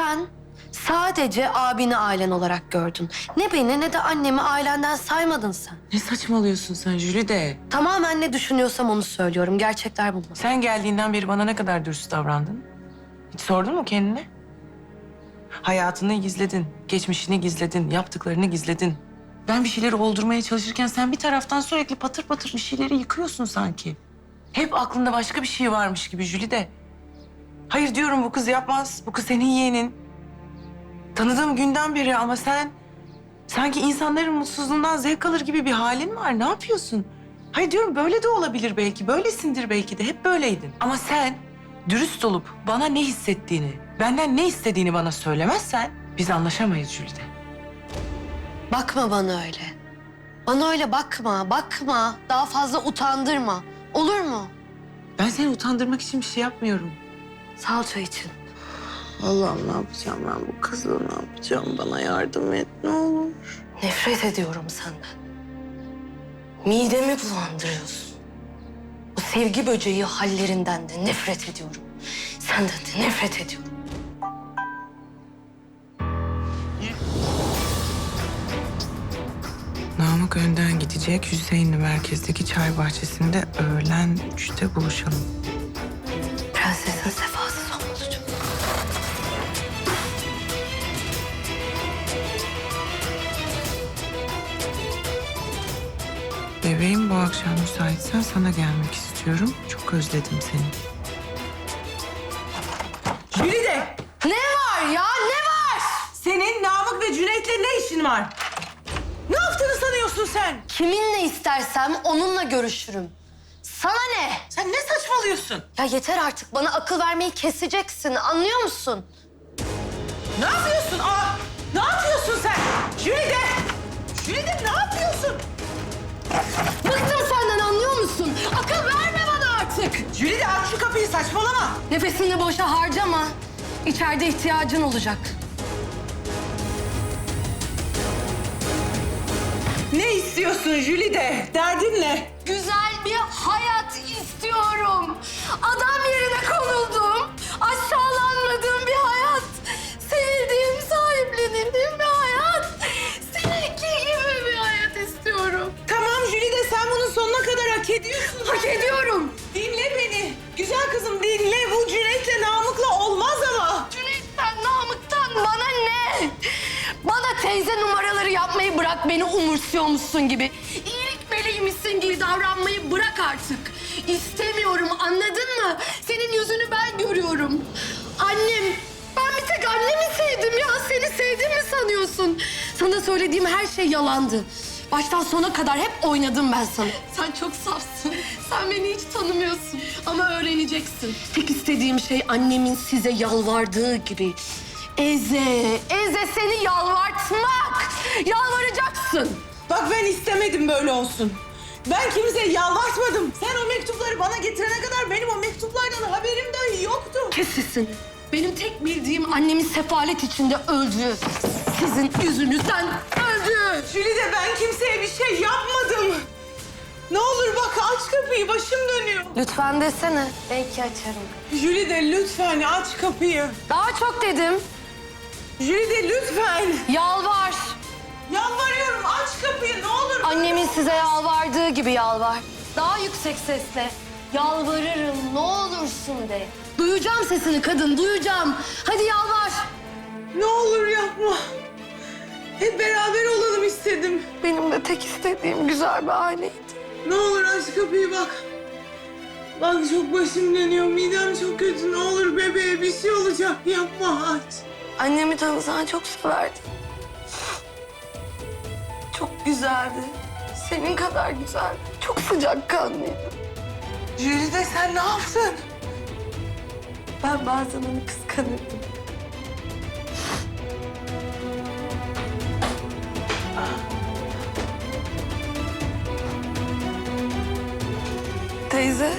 Sen sadece abini ailen olarak gördün. Ne beni ne de annemi ailenden saymadın sen. Ne saçmalıyorsun sen Jülide? Tamamen ne düşünüyorsam onu söylüyorum. Gerçekler bunlar. Sen geldiğinden beri bana ne kadar dürüst davrandın? Hiç sordun mu kendine? Hayatını gizledin, geçmişini gizledin, yaptıklarını gizledin. Ben bir şeyleri oldurmaya çalışırken sen bir taraftan sürekli patır patır bir şeyleri yıkıyorsun sanki. Hep aklında başka bir şey varmış gibi Jülide. Hayır diyorum bu kız yapmaz, bu kız senin yeğenin. Tanıdığım günden beri ama sen... Sanki insanların mutsuzluğundan zevk alır gibi bir halin var. Ne yapıyorsun? Hayır diyorum böyle de olabilir belki. Böylesindir belki de. Hep böyleydin. Ama sen dürüst olup bana ne hissettiğini, benden ne istediğini bana söylemezsen biz anlaşamayız Jülide. Bakma bana öyle. Bana öyle bakma, bakma. Daha fazla utandırma. Olur mu? Ben seni utandırmak için bir şey yapmıyorum. Salça için. Allah'ım ne yapacağım ben bu kızla ne yapacağım? Bana yardım et ne olur. Nefret ediyorum senden. Midemi bulandırıyorsun. Bu sevgi böceği hallerinden de nefret ediyorum. Senden de nefret ediyorum. Namık önden gidecek. Hüseyin'le merkezdeki çay bahçesinde öğlen üçte buluşalım. Akşam müsaitsen sana gelmek istiyorum. Çok özledim seni. Jülide, Ne var ya ne var? senin Namık ve Cüneyt'le ne işin var? Ne yaptığını sanıyorsun sen? Kiminle istersem onunla görüşürüm. Sana ne? Sen ne saçmalıyorsun? Ya yeter artık bana akıl vermeyi keseceksin anlıyor musun? Ne yapıyorsun? Aa, saçmalama. Nefesini boşa harcama. İçeride ihtiyacın olacak. Ne istiyorsun Jülide? Derdin ne? Güzel bir hayat istiyorum. Adam yerine konuldum. Aşağılanmadığım bir hayat. Sevildiğim, sahiplenildiğim bir hayat. Seninki gibi bir hayat istiyorum. Tamam Jülide sen bunun sonuna kadar hak ediyorsun. Hak ediyorum. Güzel kızım dinle. Bu Cüneyt'le Namık'la olmaz ama. Cüneyt'ten, Namık'tan bana ne? Bana teyze numaraları yapmayı bırak beni umursuyormuşsun gibi. İyilik meleğimmişsin gibi davranmayı bırak artık. İstemiyorum anladın mı? Senin yüzünü ben görüyorum. Annem, ben bir tek annemi sevdim ya. Seni sevdim mi sanıyorsun? Sana söylediğim her şey yalandı. Baştan sona kadar hep oynadım ben sana. Sen çok safsın. Sen beni hiç tanımıyorsun. Ama öğreneceksin. Tek istediğim şey annemin size yalvardığı gibi. Eze, Eze seni yalvartmak. Yalvaracaksın. Bak ben istemedim böyle olsun. Ben kimseye yalvartmadım. Sen o mektupları bana getirene kadar benim o mektuplardan haberim dahi yoktu. Kes sesini. Benim tek bildiğim annemin sefalet içinde öldü. Sizin yüzünüzden öldü. Jülide ben kimseye bir şey yapmadım. Ne olur bak aç kapıyı başım dönüyor. Lütfen desene. Belki açarım. Jülide lütfen aç kapıyı. Daha çok dedim. Jülide lütfen. Yalvar. Yalvarıyorum aç kapıyı ne olur. Annemin size yalvardığı gibi yalvar. Daha yüksek sesle. Yalvarırım ne olursun de. Duyacağım sesini kadın duyacağım. Hadi yalvar. Ne olur yapma. Hep beraber olalım istedim. Benim de tek istediğim güzel bir aileydi. Ne olur aç kapıyı bak. Bak çok başım dönüyor, midem çok kötü. Ne olur bebeğe bir şey olacak. Yapma aç. Annemi tanısan çok severdim. Çok güzeldi. Senin kadar güzeldi. Çok sıcakkanlıydı. Jülide sen ne yaptın? Ben bazen onu kıskanırdım. Teyze.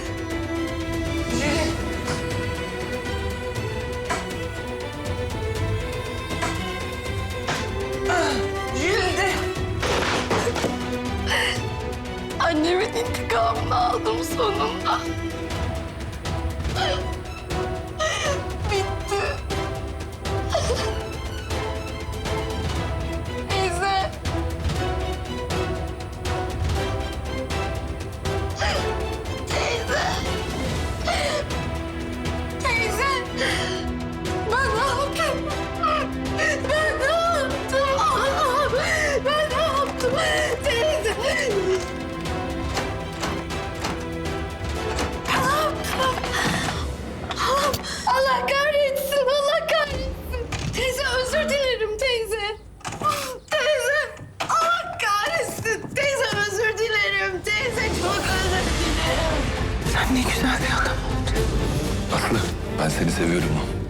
Jülide. Annemin intikamını aldım sonunda. Seviyorum.